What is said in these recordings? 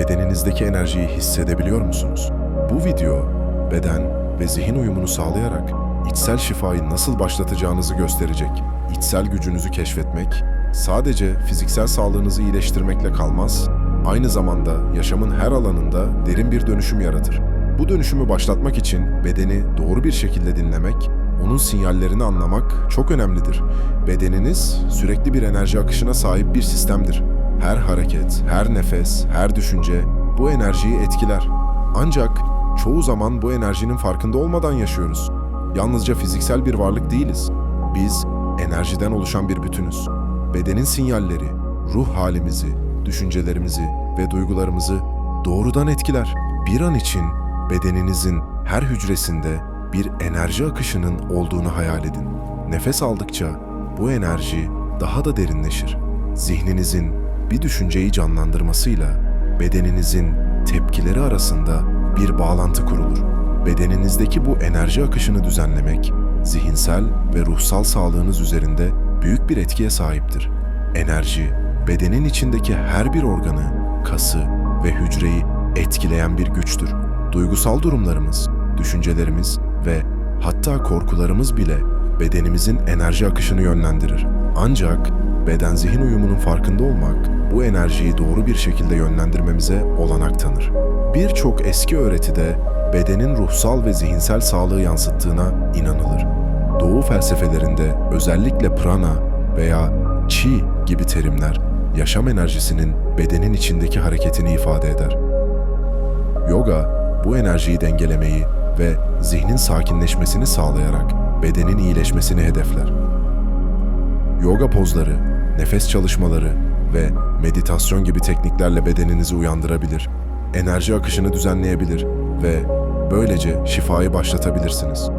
bedeninizdeki enerjiyi hissedebiliyor musunuz? Bu video, beden ve zihin uyumunu sağlayarak içsel şifayı nasıl başlatacağınızı gösterecek. İçsel gücünüzü keşfetmek, sadece fiziksel sağlığınızı iyileştirmekle kalmaz, aynı zamanda yaşamın her alanında derin bir dönüşüm yaratır. Bu dönüşümü başlatmak için bedeni doğru bir şekilde dinlemek, onun sinyallerini anlamak çok önemlidir. Bedeniniz sürekli bir enerji akışına sahip bir sistemdir. Her hareket, her nefes, her düşünce bu enerjiyi etkiler. Ancak çoğu zaman bu enerjinin farkında olmadan yaşıyoruz. Yalnızca fiziksel bir varlık değiliz. Biz enerjiden oluşan bir bütünüz. Bedenin sinyalleri, ruh halimizi, düşüncelerimizi ve duygularımızı doğrudan etkiler. Bir an için bedeninizin her hücresinde bir enerji akışının olduğunu hayal edin. Nefes aldıkça bu enerji daha da derinleşir. Zihninizin bir düşünceyi canlandırmasıyla bedeninizin tepkileri arasında bir bağlantı kurulur. Bedeninizdeki bu enerji akışını düzenlemek, zihinsel ve ruhsal sağlığınız üzerinde büyük bir etkiye sahiptir. Enerji, bedenin içindeki her bir organı, kası ve hücreyi etkileyen bir güçtür. Duygusal durumlarımız, düşüncelerimiz ve hatta korkularımız bile bedenimizin enerji akışını yönlendirir. Ancak beden zihin uyumunun farkında olmak bu enerjiyi doğru bir şekilde yönlendirmemize olanak tanır. Birçok eski öğretide bedenin ruhsal ve zihinsel sağlığı yansıttığına inanılır. Doğu felsefelerinde özellikle prana veya chi gibi terimler yaşam enerjisinin bedenin içindeki hareketini ifade eder. Yoga bu enerjiyi dengelemeyi ve zihnin sakinleşmesini sağlayarak bedenin iyileşmesini hedefler. Yoga pozları, nefes çalışmaları ve meditasyon gibi tekniklerle bedeninizi uyandırabilir, enerji akışını düzenleyebilir ve böylece şifayı başlatabilirsiniz.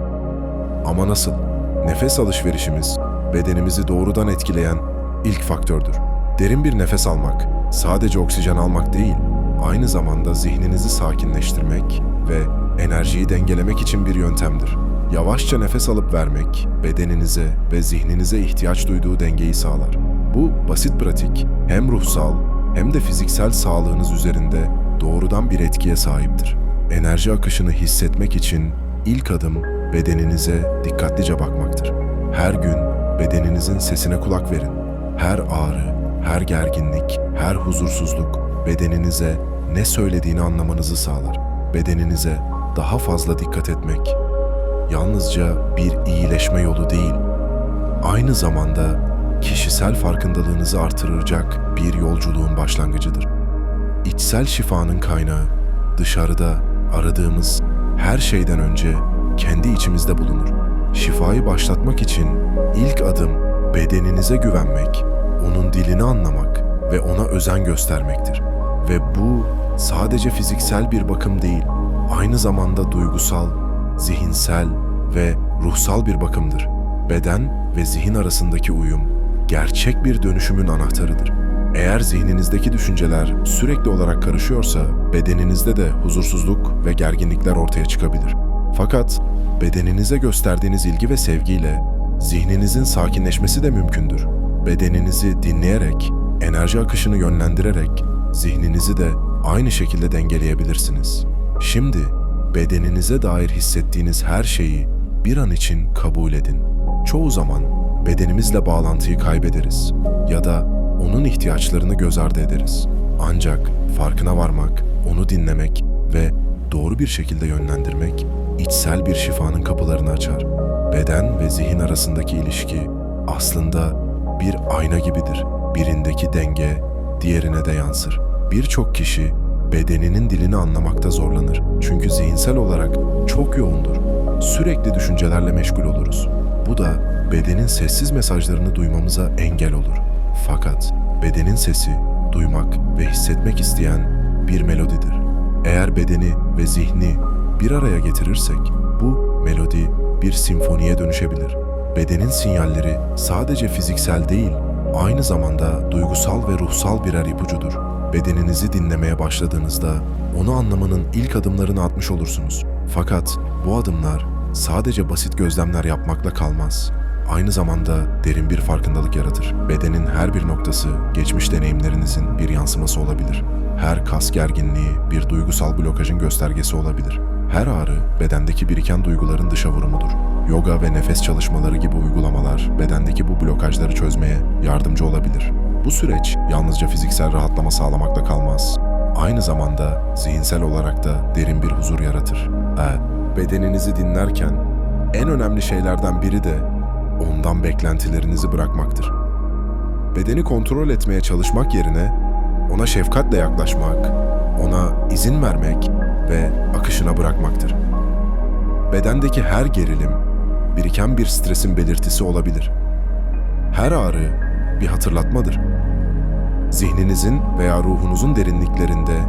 Ama nasıl? Nefes alışverişimiz bedenimizi doğrudan etkileyen ilk faktördür. Derin bir nefes almak sadece oksijen almak değil, aynı zamanda zihninizi sakinleştirmek ve enerjiyi dengelemek için bir yöntemdir. Yavaşça nefes alıp vermek bedeninize ve zihninize ihtiyaç duyduğu dengeyi sağlar. Bu basit pratik hem ruhsal hem de fiziksel sağlığınız üzerinde doğrudan bir etkiye sahiptir. Enerji akışını hissetmek için ilk adım bedeninize dikkatlice bakmaktır. Her gün bedeninizin sesine kulak verin. Her ağrı, her gerginlik, her huzursuzluk bedeninize ne söylediğini anlamanızı sağlar. Bedeninize daha fazla dikkat etmek yalnızca bir iyileşme yolu değil, aynı zamanda kişisel farkındalığınızı artıracak bir yolculuğun başlangıcıdır. İçsel şifanın kaynağı dışarıda aradığımız her şeyden önce kendi içimizde bulunur. Şifayı başlatmak için ilk adım bedeninize güvenmek, onun dilini anlamak ve ona özen göstermektir. Ve bu sadece fiziksel bir bakım değil, aynı zamanda duygusal, zihinsel ve ruhsal bir bakımdır. Beden ve zihin arasındaki uyum gerçek bir dönüşümün anahtarıdır. Eğer zihninizdeki düşünceler sürekli olarak karışıyorsa bedeninizde de huzursuzluk ve gerginlikler ortaya çıkabilir. Fakat bedeninize gösterdiğiniz ilgi ve sevgiyle zihninizin sakinleşmesi de mümkündür. Bedeninizi dinleyerek, enerji akışını yönlendirerek zihninizi de aynı şekilde dengeleyebilirsiniz. Şimdi bedeninize dair hissettiğiniz her şeyi bir an için kabul edin. Çoğu zaman bedenimizle bağlantıyı kaybederiz ya da onun ihtiyaçlarını göz ardı ederiz. Ancak farkına varmak, onu dinlemek ve doğru bir şekilde yönlendirmek içsel bir şifanın kapılarını açar. Beden ve zihin arasındaki ilişki aslında bir ayna gibidir. Birindeki denge diğerine de yansır. Birçok kişi bedeninin dilini anlamakta zorlanır. Çünkü zihinsel olarak çok yoğundur. Sürekli düşüncelerle meşgul oluruz. Bu da bedenin sessiz mesajlarını duymamıza engel olur. Fakat bedenin sesi duymak ve hissetmek isteyen bir melodidir. Eğer bedeni ve zihni bir araya getirirsek bu melodi bir simfoniye dönüşebilir. Bedenin sinyalleri sadece fiziksel değil, aynı zamanda duygusal ve ruhsal birer ipucudur. Bedeninizi dinlemeye başladığınızda onu anlamanın ilk adımlarını atmış olursunuz. Fakat bu adımlar sadece basit gözlemler yapmakla kalmaz. Aynı zamanda derin bir farkındalık yaratır. Beden Bedenin her bir noktası geçmiş deneyimlerinizin bir yansıması olabilir. Her kas gerginliği bir duygusal blokajın göstergesi olabilir. Her ağrı bedendeki biriken duyguların dışa vurumudur. Yoga ve nefes çalışmaları gibi uygulamalar bedendeki bu blokajları çözmeye yardımcı olabilir. Bu süreç yalnızca fiziksel rahatlama sağlamakla kalmaz. Aynı zamanda zihinsel olarak da derin bir huzur yaratır. E, bedeninizi dinlerken en önemli şeylerden biri de ondan beklentilerinizi bırakmaktır. Bedeni kontrol etmeye çalışmak yerine ona şefkatle yaklaşmak, ona izin vermek ve akışına bırakmaktır. Bedendeki her gerilim biriken bir stresin belirtisi olabilir. Her ağrı bir hatırlatmadır. Zihninizin veya ruhunuzun derinliklerinde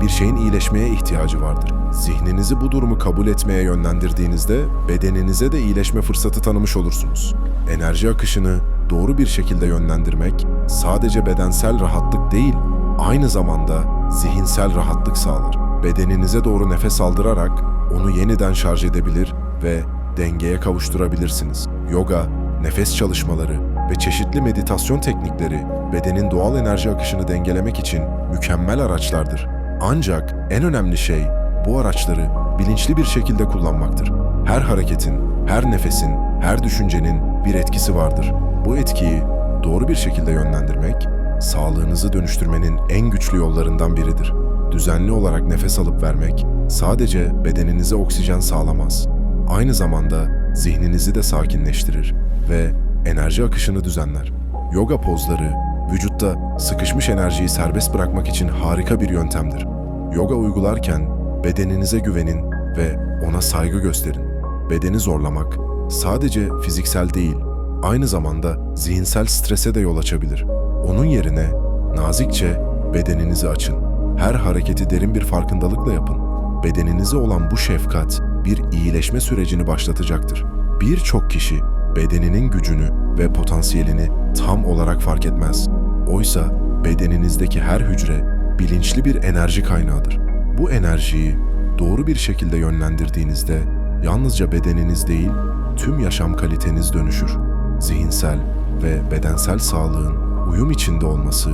bir şeyin iyileşmeye ihtiyacı vardır. Zihninizi bu durumu kabul etmeye yönlendirdiğinizde bedeninize de iyileşme fırsatı tanımış olursunuz. Enerji akışını doğru bir şekilde yönlendirmek sadece bedensel rahatlık değil, aynı zamanda zihinsel rahatlık sağlar. Bedeninize doğru nefes aldırarak onu yeniden şarj edebilir ve dengeye kavuşturabilirsiniz. Yoga, nefes çalışmaları ve çeşitli meditasyon teknikleri bedenin doğal enerji akışını dengelemek için mükemmel araçlardır. Ancak en önemli şey bu araçları bilinçli bir şekilde kullanmaktır. Her hareketin, her nefesin, her düşüncenin bir etkisi vardır. Bu etkiyi doğru bir şekilde yönlendirmek, sağlığınızı dönüştürmenin en güçlü yollarından biridir. Düzenli olarak nefes alıp vermek sadece bedeninize oksijen sağlamaz. Aynı zamanda zihninizi de sakinleştirir ve enerji akışını düzenler. Yoga pozları vücutta sıkışmış enerjiyi serbest bırakmak için harika bir yöntemdir. Yoga uygularken bedeninize güvenin ve ona saygı gösterin. Bedeni zorlamak sadece fiziksel değil, aynı zamanda zihinsel strese de yol açabilir. Onun yerine nazikçe bedeninizi açın. Her hareketi derin bir farkındalıkla yapın. Bedeninize olan bu şefkat bir iyileşme sürecini başlatacaktır. Birçok kişi bedeninin gücünü ve potansiyelini tam olarak fark etmez. Oysa bedeninizdeki her hücre bilinçli bir enerji kaynağıdır. Bu enerjiyi doğru bir şekilde yönlendirdiğinizde yalnızca bedeniniz değil, tüm yaşam kaliteniz dönüşür. Zihinsel ve bedensel sağlığın uyum içinde olması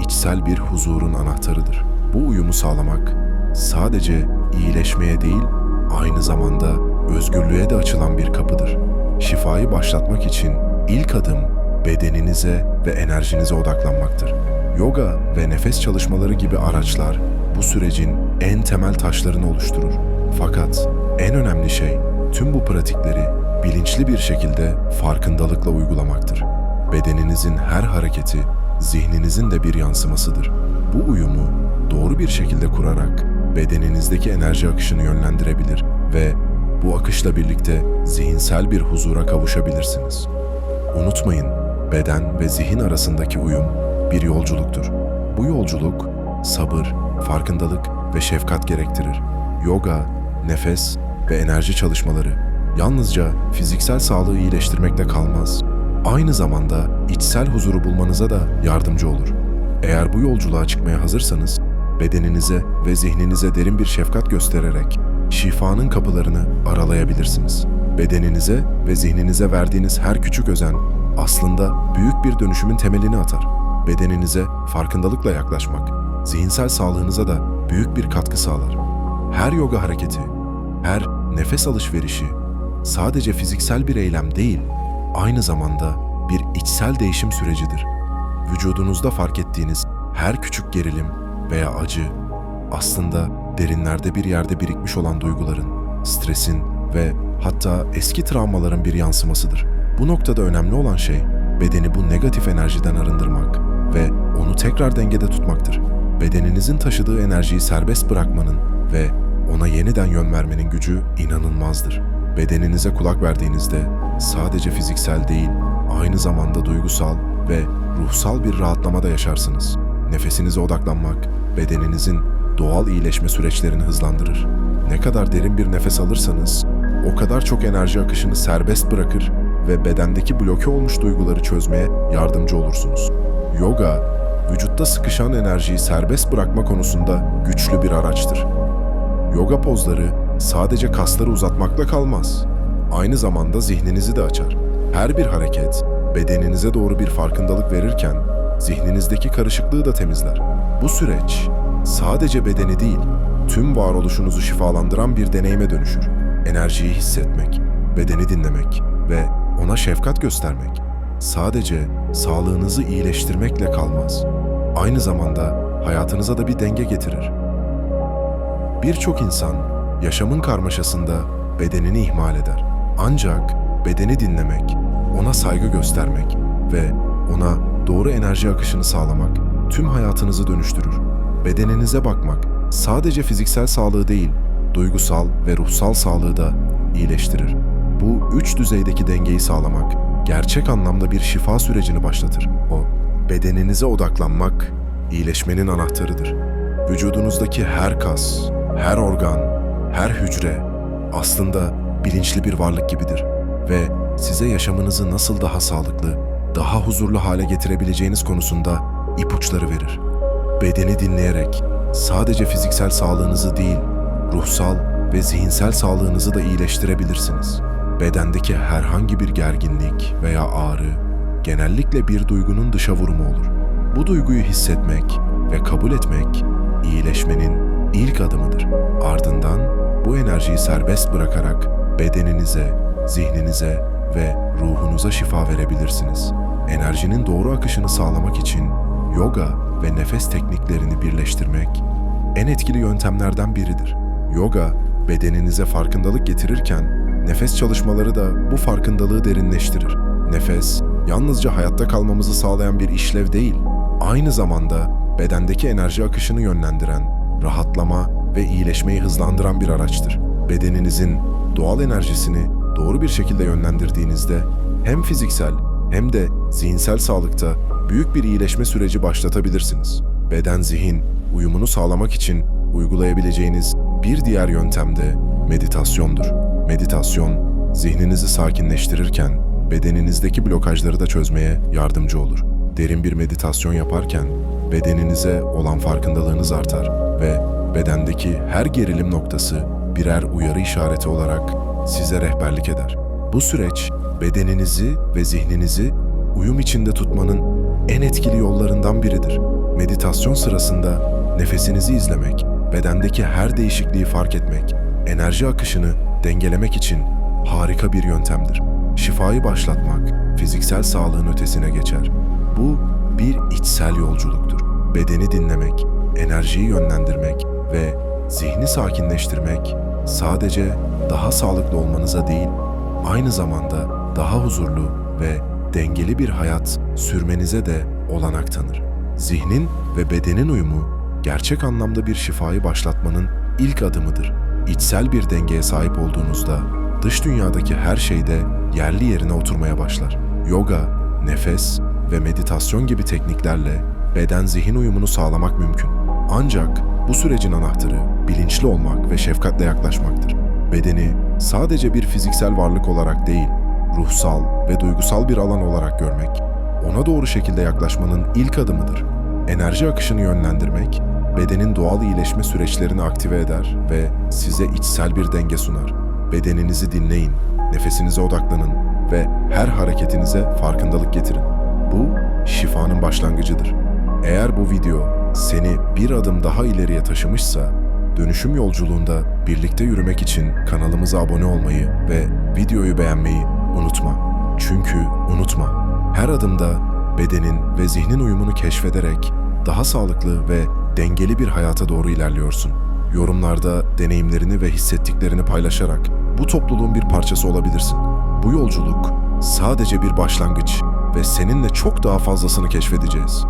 içsel bir huzurun anahtarıdır. Bu uyumu sağlamak sadece iyileşmeye değil, aynı zamanda özgürlüğe de açılan bir kapıdır. Şifayı başlatmak için ilk adım bedeninize ve enerjinize odaklanmaktır. Yoga ve nefes çalışmaları gibi araçlar bu sürecin en temel taşlarını oluşturur. Fakat en önemli şey tüm bu pratikleri bilinçli bir şekilde farkındalıkla uygulamaktır. Bedeninizin her hareketi zihninizin de bir yansımasıdır. Bu uyumu doğru bir şekilde kurarak bedeninizdeki enerji akışını yönlendirebilir ve bu akışla birlikte zihinsel bir huzura kavuşabilirsiniz. Unutmayın, beden ve zihin arasındaki uyum bir yolculuktur. Bu yolculuk sabır, farkındalık ve şefkat gerektirir. Yoga, nefes ve enerji çalışmaları yalnızca fiziksel sağlığı iyileştirmekte kalmaz. Aynı zamanda içsel huzuru bulmanıza da yardımcı olur. Eğer bu yolculuğa çıkmaya hazırsanız, bedeninize ve zihninize derin bir şefkat göstererek şifanın kapılarını aralayabilirsiniz. Bedeninize ve zihninize verdiğiniz her küçük özen aslında büyük bir dönüşümün temelini atar. Bedeninize farkındalıkla yaklaşmak, zihinsel sağlığınıza da büyük bir katkı sağlar. Her yoga hareketi, her nefes alışverişi sadece fiziksel bir eylem değil, aynı zamanda bir içsel değişim sürecidir. Vücudunuzda fark ettiğiniz her küçük gerilim veya acı aslında derinlerde bir yerde birikmiş olan duyguların, stresin ve hatta eski travmaların bir yansımasıdır. Bu noktada önemli olan şey bedeni bu negatif enerjiden arındırmak ve onu tekrar dengede tutmaktır. Bedeninizin taşıdığı enerjiyi serbest bırakmanın ve ona yeniden yön vermenin gücü inanılmazdır. Bedeninize kulak verdiğinizde sadece fiziksel değil, aynı zamanda duygusal ve ruhsal bir rahatlama da yaşarsınız. Nefesinize odaklanmak, bedeninizin doğal iyileşme süreçlerini hızlandırır. Ne kadar derin bir nefes alırsanız, o kadar çok enerji akışını serbest bırakır ve bedendeki bloke olmuş duyguları çözmeye yardımcı olursunuz. Yoga, vücutta sıkışan enerjiyi serbest bırakma konusunda güçlü bir araçtır. Yoga pozları sadece kasları uzatmakla kalmaz. Aynı zamanda zihninizi de açar. Her bir hareket bedeninize doğru bir farkındalık verirken zihninizdeki karışıklığı da temizler. Bu süreç sadece bedeni değil, tüm varoluşunuzu şifalandıran bir deneyime dönüşür. Enerjiyi hissetmek, bedeni dinlemek ve ona şefkat göstermek sadece sağlığınızı iyileştirmekle kalmaz. Aynı zamanda hayatınıza da bir denge getirir. Birçok insan yaşamın karmaşasında bedenini ihmal eder. Ancak bedeni dinlemek, ona saygı göstermek ve ona doğru enerji akışını sağlamak tüm hayatınızı dönüştürür. Bedeninize bakmak sadece fiziksel sağlığı değil, duygusal ve ruhsal sağlığı da iyileştirir. Bu üç düzeydeki dengeyi sağlamak gerçek anlamda bir şifa sürecini başlatır. O bedeninize odaklanmak iyileşmenin anahtarıdır. Vücudunuzdaki her kas, her organ, her hücre aslında bilinçli bir varlık gibidir ve size yaşamınızı nasıl daha sağlıklı, daha huzurlu hale getirebileceğiniz konusunda ipuçları verir. Bedeni dinleyerek sadece fiziksel sağlığınızı değil, ruhsal ve zihinsel sağlığınızı da iyileştirebilirsiniz. Bedendeki herhangi bir gerginlik veya ağrı genellikle bir duygunun dışa vurumu olur. Bu duyguyu hissetmek ve kabul etmek iyileşmenin ilk adımıdır. Ardından bu enerjiyi serbest bırakarak bedeninize, zihninize ve ruhunuza şifa verebilirsiniz. Enerjinin doğru akışını sağlamak için yoga ve nefes tekniklerini birleştirmek en etkili yöntemlerden biridir. Yoga bedeninize farkındalık getirirken nefes çalışmaları da bu farkındalığı derinleştirir. Nefes yalnızca hayatta kalmamızı sağlayan bir işlev değil, aynı zamanda bedendeki enerji akışını yönlendiren, rahatlama ve iyileşmeyi hızlandıran bir araçtır. Bedeninizin doğal enerjisini doğru bir şekilde yönlendirdiğinizde hem fiziksel hem de zihinsel sağlıkta büyük bir iyileşme süreci başlatabilirsiniz. Beden zihin uyumunu sağlamak için uygulayabileceğiniz bir diğer yöntem de meditasyondur. Meditasyon zihninizi sakinleştirirken bedeninizdeki blokajları da çözmeye yardımcı olur. Derin bir meditasyon yaparken bedeninize olan farkındalığınız artar ve bedendeki her gerilim noktası birer uyarı işareti olarak size rehberlik eder. Bu süreç bedeninizi ve zihninizi uyum içinde tutmanın en etkili yollarından biridir. Meditasyon sırasında nefesinizi izlemek, bedendeki her değişikliği fark etmek, enerji akışını dengelemek için harika bir yöntemdir. Şifayı başlatmak fiziksel sağlığın ötesine geçer. Bu bir içsel yolculuktur. Bedeni dinlemek, enerjiyi yönlendirmek ve zihni sakinleştirmek sadece daha sağlıklı olmanıza değil, aynı zamanda daha huzurlu ve dengeli bir hayat sürmenize de olanak tanır. Zihnin ve bedenin uyumu gerçek anlamda bir şifayı başlatmanın ilk adımıdır. İçsel bir dengeye sahip olduğunuzda dış dünyadaki her şey de yerli yerine oturmaya başlar. Yoga, nefes ve meditasyon gibi tekniklerle beden zihin uyumunu sağlamak mümkün. Ancak bu sürecin anahtarı bilinçli olmak ve şefkatle yaklaşmaktır. Bedeni sadece bir fiziksel varlık olarak değil, ruhsal ve duygusal bir alan olarak görmek, ona doğru şekilde yaklaşmanın ilk adımıdır. Enerji akışını yönlendirmek, bedenin doğal iyileşme süreçlerini aktive eder ve size içsel bir denge sunar. Bedeninizi dinleyin, nefesinize odaklanın ve her hareketinize farkındalık getirin. Bu şifanın başlangıcıdır. Eğer bu video seni bir adım daha ileriye taşımışsa, dönüşüm yolculuğunda birlikte yürümek için kanalımıza abone olmayı ve videoyu beğenmeyi unutma. Çünkü unutma, her adımda bedenin ve zihnin uyumunu keşfederek daha sağlıklı ve dengeli bir hayata doğru ilerliyorsun. Yorumlarda deneyimlerini ve hissettiklerini paylaşarak bu topluluğun bir parçası olabilirsin. Bu yolculuk sadece bir başlangıç ve seninle çok daha fazlasını keşfedeceğiz.